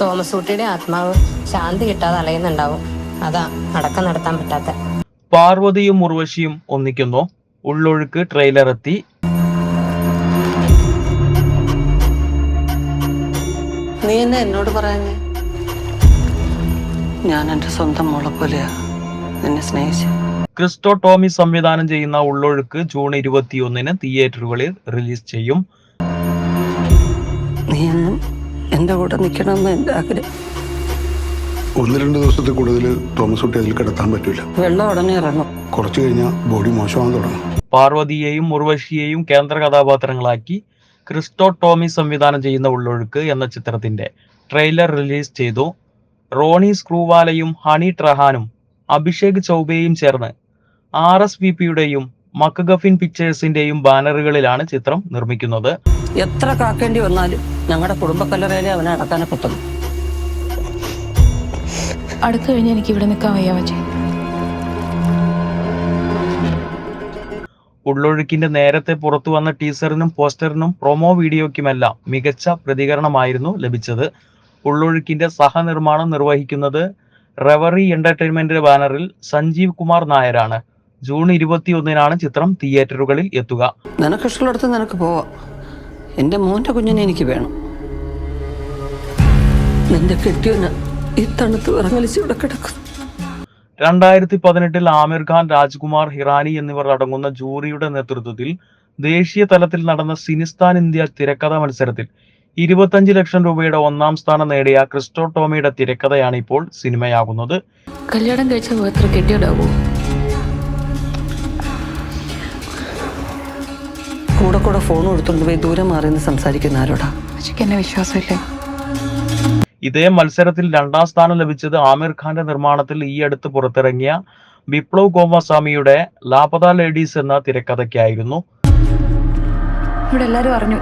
Thomas കുട്ടിയുടെ ആത്മാവ് ശാന്തി കിട്ടാതെ അലയുന്നുണ്ടാവും. അതാ അടക്കം നടത്താൻ പറ്റാത്ത. പാർവതിയും ഉർവശിയും ഒന്നിക്കുന്നു. ഉള്ളൊഴുക്ക് ട്രെയിലർ എത്തി. നീ എന്നെ എന്നോട് പറയാഞ്ഞേ? ഞാൻ എന്റെ സ്വന്തം മോളെ പോലെയാ നിന്നെ സ്നേഹിച്ചു. ക്രിസ്റ്റോ ടോമി സംവിധാനം ചെയ്യുന്ന ഉള്ളൊഴുക്ക് ജൂൺ ഇരുപത്തിയൊന്നിന് തിയേറ്ററുകളിൽ റിലീസ് ചെയ്യും. എന്റെ കൂടെ നിൽക്കണമെന്ന് എന്റെ ആഗ്രഹം. ഒന്ന് രണ്ട് ദിവസത്തിൽ കൂടുതൽ തോമസ് കുട്ടി അതിൽ കിടത്താൻ പറ്റില്ല വെള്ളം ഉടനെ ഇറങ്ങും. കുറച്ചു കഴിഞ്ഞാൽ ബോഡി മോശമാകാൻ തുടങ്ങും. പാർവതിയെയും ഉർവശിയെയും കേന്ദ്ര കഥാപാത്രങ്ങളാക്കി ക്രിസ്റ്റോ ടോമി സംവിധാനം ചെയ്യുന്ന ഉള്ളൊഴുക്ക് എന്ന ചിത്രത്തിന്റെ ട്രെയിലർ റിലീസ് ചെയ്തു. റോണി സ്ക്രൂവാലയും ഹണി ട്രഹാനും അഭിഷേക് ചൗബയും ചേർന്ന് ആർ എസ് വി പിയുടെയും മക്കഗഫിൻ പിക്ചേഴ്സിന്റെയും ബാനറുകളിലാണ് ചിത്രം നിർമ്മിക്കുന്നത്. എത്ര കാക്കേണ്ടി വന്നാലും ഞങ്ങളുടെ കുടുംബക്കല്ലറയിലെ അവനെ അടക്കാനെ പറ്റുന്നു അടുത്ത് കഴിഞ്ഞ് എനിക്ക് ഇവിടെ നിൽക്കാൻ വയ്യ വച്ചേ ഉള്ളൊഴുക്കിന്റെ നേരത്തെ പുറത്തു വന്ന ടീസറിനും പോസ്റ്ററിനും പ്രൊമോ വീഡിയോയ്ക്കുമെല്ലാം മികച്ച പ്രതികരണമായിരുന്നു ലഭിച്ചത്. ഉള്ളൊഴുക്കിന്റെ സഹനിർമ്മാണം നിർവഹിക്കുന്നത് റെവറി എന്റർടൈൻമെന്റ് ബാനറിൽ സഞ്ജീവ് കുമാർ നായരാണ്. ജൂൺ ഇരുപത്തിയൊന്നിനാണ് ചിത്രം തിയേറ്ററുകളിൽ എത്തുക. നിനക്കിഷ്ടമുള്ളിടത്ത് നിനക്ക് പോവാം. എന്റെ മോന്റെ കുഞ്ഞിനെ എനിക്ക് വേണം. നിന്റെ കെട്ടിയവന് ഈ തണുത്ത് ഇറങ്ങലിച്ച് ഇവിടെ കിടക്കും. രണ്ടായിരത്തി പതിനെട്ടിൽ ആമിർ ഖാൻ രാജ്കുമാർ ഹിറാനി എന്നിവർ അടങ്ങുന്ന ജൂറിയുടെ നേതൃത്വത്തിൽ ദേശീയ തലത്തിൽ നടന്ന സിനിസ്ഥാൻ ഇന്ത്യ തിരക്കഥ മത്സരത്തിൽ ഇരുപത്തഞ്ച് ലക്ഷം രൂപയുടെ ഒന്നാം സ്ഥാനം നേടിയ ക്രിസ്റ്റോ ടോമിയുടെ തിരക്കഥയാണ് ഇപ്പോൾ സിനിമയാകുന്നത്. കല്യാണം കഴിച്ച കെട്ടിയോടാവോ കൂടെ കൂടെ ഫോൺ എടുത്തുകൊണ്ട് പോയി ദൂരെ മാറി നിന്ന് സംസാരിക്കുന്ന ആരോടാ? അച്ഛക്ക് എന്നെ വിശ്വാസമില്ലേ. ഇതേ മത്സരത്തിൽ രണ്ടാം സ്ഥാനം ലഭിച്ചത് ആമിർ ഖാന്റെ നിർമ്മാണത്തിൽ ഈ അടുത്ത് പുറത്തിറങ്ങിയ വിപ്ലവ് ഗോമസ്വാമിയുടെ ലാപത ലേഡീസ് എന്ന തിരക്കഥയ്ക്കായിരുന്നു. ഇവിടെ എല്ലാരും അറിഞ്ഞു.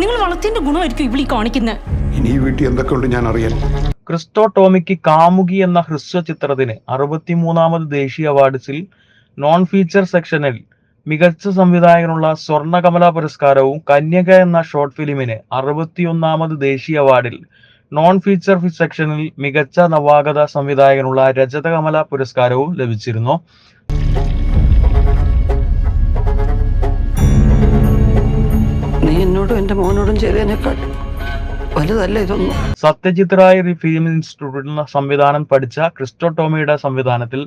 നിങ്ങൾ വളത്തിന്റെ ഗുണമായിരിക്കും ഇവിടെ കാണിക്കുന്നത് ഇനി ഈ വീട്ടിൽ എന്തൊക്കെയുണ്ട് ഞാൻ അറിയാൻ. ക്രിസ്റ്റോ ടോമിക്ക് കാമുകി എന്ന ഹ്രസ്വ ചിത്രത്തിന് അറുപത്തിമൂന്നാമത് ദേശീയ അവാർഡ്സിൽ നോൺ ഫീച്ചർ സെക്ഷനിൽ മികച്ച സംവിധായകനുള്ള സ്വർണകമല പുരസ്കാരവും കന്യക എന്ന ഷോർട്ട് ഫിലിമിന് അറുപത്തിയൊന്നാമത് ദേശീയ അവാർഡിൽ. നോൺ ഫീച്ചർ സെക്ഷനിൽ മികച്ച നവാഗത സംവിധായകനുള്ള രജതകമല പുരസ്കാരവും ലഭിച്ചിരുന്നു. നീ എന്നോടും എന്റെ മോനോടും ചെയ്തതിനേക്കാൾ വലുതല്ല ഇതൊന്നും. സത്യജിത് റായ് ഫിലിം ഇൻസ്റ്റിറ്റ്യൂട്ടിൽ സംവിധാനം പഠിച്ച ക്രിസ്റ്റോ ടോമിയുടെ സംവിധാനത്തിൽ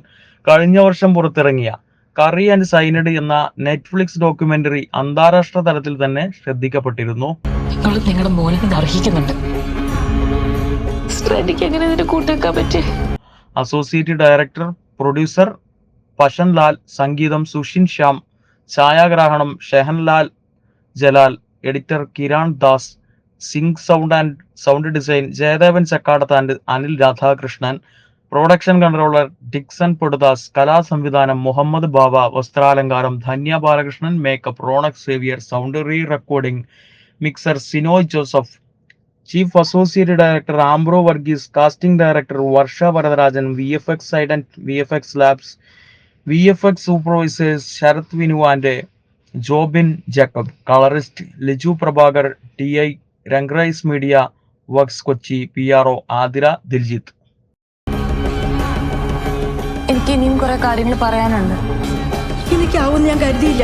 കഴിഞ്ഞ വർഷം പുറത്തിറങ്ങിയ കറി ആൻഡ് സൈനഡ് എന്ന നെറ്റ്ഫ്ലിക്സ് ഡോക്യുമെന്ററി അന്താരാഷ്ട്ര തലത്തിൽ തന്നെ ശ്രദ്ധിക്കപ്പെട്ടിരുന്നു. നിങ്ങൾ നിങ്ങളുടെ മോനെ അർഹിക്കുന്നുണ്ട്. Associate director producer Pashan Lal സംഗീതം Sushin Shyam ഛായാഗ്രാഹണം Shehanlal Jalal editor Kiran Das Singh sound and sound design Jayadevan Chakkadath and Anil Radhakrishnan production controller Dixon Podudas കലാ സംവിധാനം Muhammad Baba വസ്ത്രാലങ്കാരം Dhanya Balakrishnan makeup Ronak Xavier sound re recording mixer Sinoy Joseph chief associate director Ambro Varghese casting director Varsha Varadarajan V F X side and V F X labs V F X supervisors Sarath Vinu Jobin Jacob colourist Liju Prabhakar T I Rangrise media works Kochi P R O Athira Diljith. എനിക്ക് ഇനിയും കുറെ കാര്യങ്ങൾ പറയാനുണ്ട്. എനിക്കാവും ഞാൻ കരുതിയില്ല.